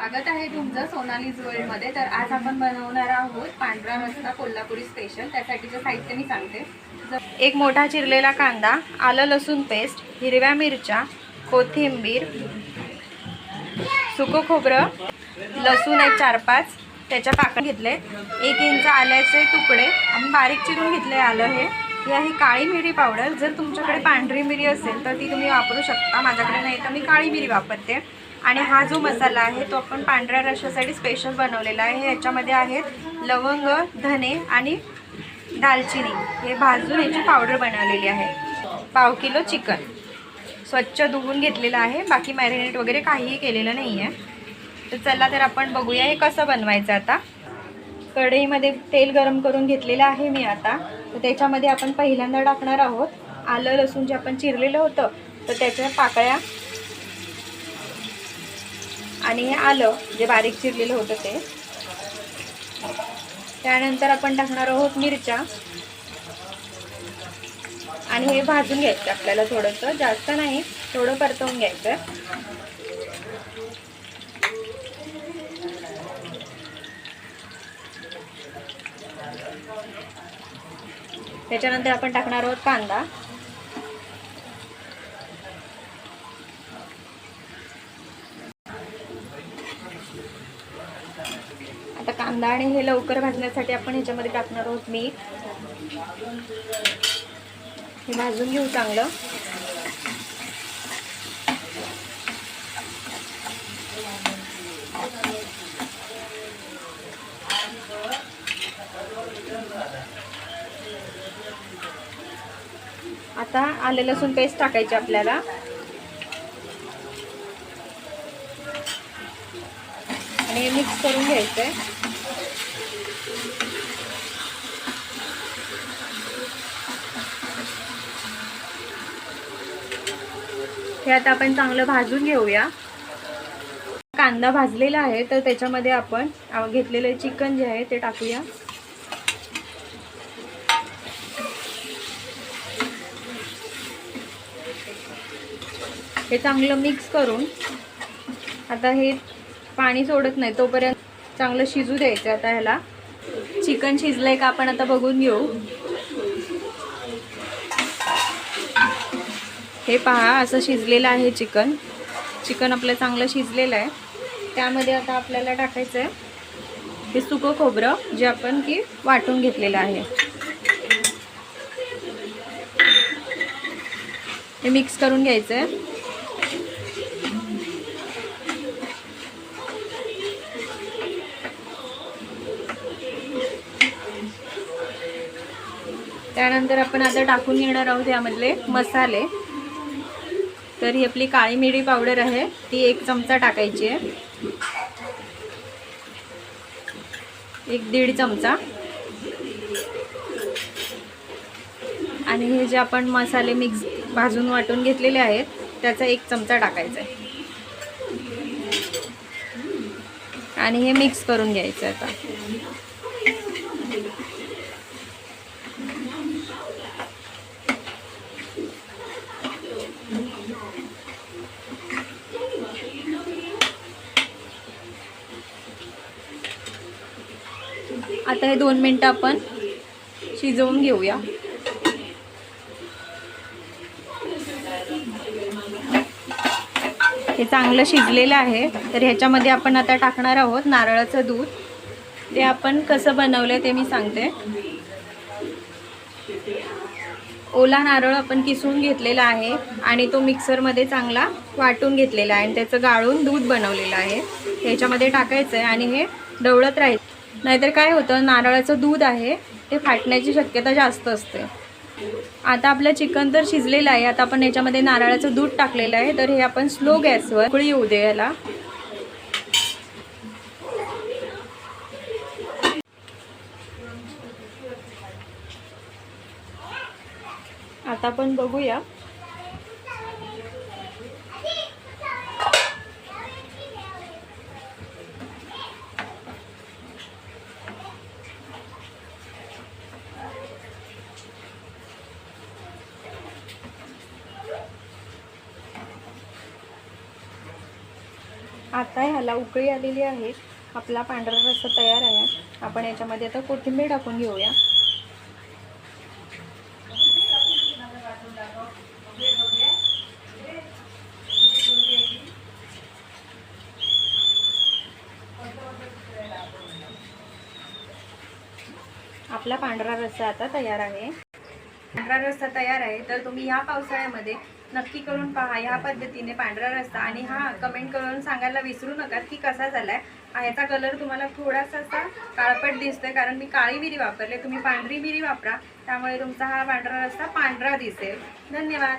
स्वागत आहे तुमचं सोनाली वर्ल्डमध्ये तर आज आपण बनवणार आहोत पांढरा रस्ता कोल्हापुरी स्पेशल त्यासाठीचं साहित्य मी सांगते. एक मोठा चिरलेला कांदा आलं लसूण पेस्ट हिरव्या मिरच्या कोथिंबीर सुकं खोबरं लसूण एक चार पाच त्याच्या पाकळ्या घेतले. एक इंच आल्याचे तुकडे. आम्ही बारीक चिरून घेतले आलं हे. ही आहे काळी मिरी पावडर. जर तुमच्याकडे पांढरी मिरी असेल तर ती तुम्ही वापरू शकता. माझ्याकडे नाही तर मी काळी मिरी वापरते. आणि हा जो मसाला आहे तो आपण पांढऱ्या रशासाठी स्पेशल बनवलेला आहे. याच्यामध्ये आहेत लवंग धने आणि दालचिनी. हे भाजून याची पावडर बनवलेली आहे. पाव किलो चिकन. स्वच्छ धुवून घेतलेलं आहे. बाकी मॅरिनेट वगैरे काहीही केलेलं नाही आहे तर चला तर आपण बघूया हे कसं बनवायचं आता. कढईमध्ये तेल गरम करून घेतलेलं आहे मी आता. तर त्याच्यामध्ये आपण पहिल्यांदा टाकणार आहोत. आलं लसूण जे आपण चिरलेलं होतं तर त्याच्या पाकळ्या आणि हे आलं जे बारीक चिरलेलं होतं ते. त्यानंतर आपण टाकणार आहोत मिरच्या. आणि हे भाजून घ्यायचं आपल्याला थोडंसं. जास्त नाही थोडं परतवून घ्यायचं त्याच्यानंतर आपण टाकणार आहोत कांदा. आता कांदा आणि हे लवकर भाजण्यासाठी आपण ह्याच्यामध्ये टाकणार आहोत मीठ. हे भाजून घेऊ चांगलं. आता आले लसूण पेस्ट टाकायची आपल्याला. आणि मिक्स करून घ्यायचं आहे हे आता आपण चांगलं भाजून घेऊया. कांदा भाजलेला आहे तर त्याच्यामध्ये आपण घेतलेलं चिकन जे आहे ते टाकूया. हे चांगलं मिक्स करून आता हे पाणी सोडत नाही तोपर्यंत चांगलं शिजू द्यायचं आता ह्याला. चिकन शिजलंय का आपण आता बघून घेऊ. हे पहा असं शिजलेलं आहे चिकन. चिकन आपलं चांगलं शिजलेलं आहे. त्यामध्ये आता आपल्याला टाकायचं आहे हे सुकं खोबरं जे आपण की वाटून घेतलेलं आहे. हे मिक्स करून घ्यायचं आहे त्यानंतर आपण आता टाकून घेणार आहोत यामधले मसाले. तर ही आपली काळी मिरी पावडर आहे. ती एक चमचा टाकायची आहे. एक दीड चमचा. आणि हे जे आपण मसाले मिक्स भाजून वाटून घेतलेले आहेत त्याचा एक चमचा टाकायचा आहे. आणि हे मिक्स करून घ्यायचं आता. आता हे दोन मिनटं आपण शिजवून घेऊया. हे चांगलं शिजलेलं आहे. तर ह्याच्यामध्ये आपण आता टाकणार आहोत नारळाचं दूध. ते आपण कसं बनवलं ते मी सांगते. ओला नारळ आपण किसून घेतलेला आहे आणि तो मिक्सरमध्ये चांगला वाटून घेतलेला आहे आणि त्याचं गाळून दूध बनवलेलं आहे. ह्याच्यामध्ये टाकायचं आहे आणि हे ढवळत राहायचं. नाहीतर काय होतं नारळाचं दूध आहे ते फाटण्याची शक्यता जास्त असते. आता आपलं चिकन तर शिजलेलं आहे आता आपण याच्यामध्ये नारळाचं दूध टाकलेलं आहे तर हे आपण स्लो गॅसवर उकळी येऊ दे याला. आता आपण बघूया आता ह्याला उकळी आलेली आहे. आपला पांढरा रस्सा तयार आहे. आपण याच्यामध्ये आता कोथिंबीर टाकून घेऊया. आपला पांढरा रस्सा आता तयार आहे. पांढरा रस्ता तयार आहे तर तुम्ही ह्या पावसाळ्यामध्ये नक्की करून पहा ह्या पद्धतीने पांढरा रस्ता आणि हा कमेंट करून सांगायला विसरू नका की कसा झाला आहे ह्याचा कलर तुम्हाला थोडासा असा काळपट दिसतोय कारण मी काळी मिरी वापरले तुम्ही पांढरी मिरी वापरा त्यामुळे तुमचा हा पांढरा रस्ता पांढरा दिसेल. धन्यवाद.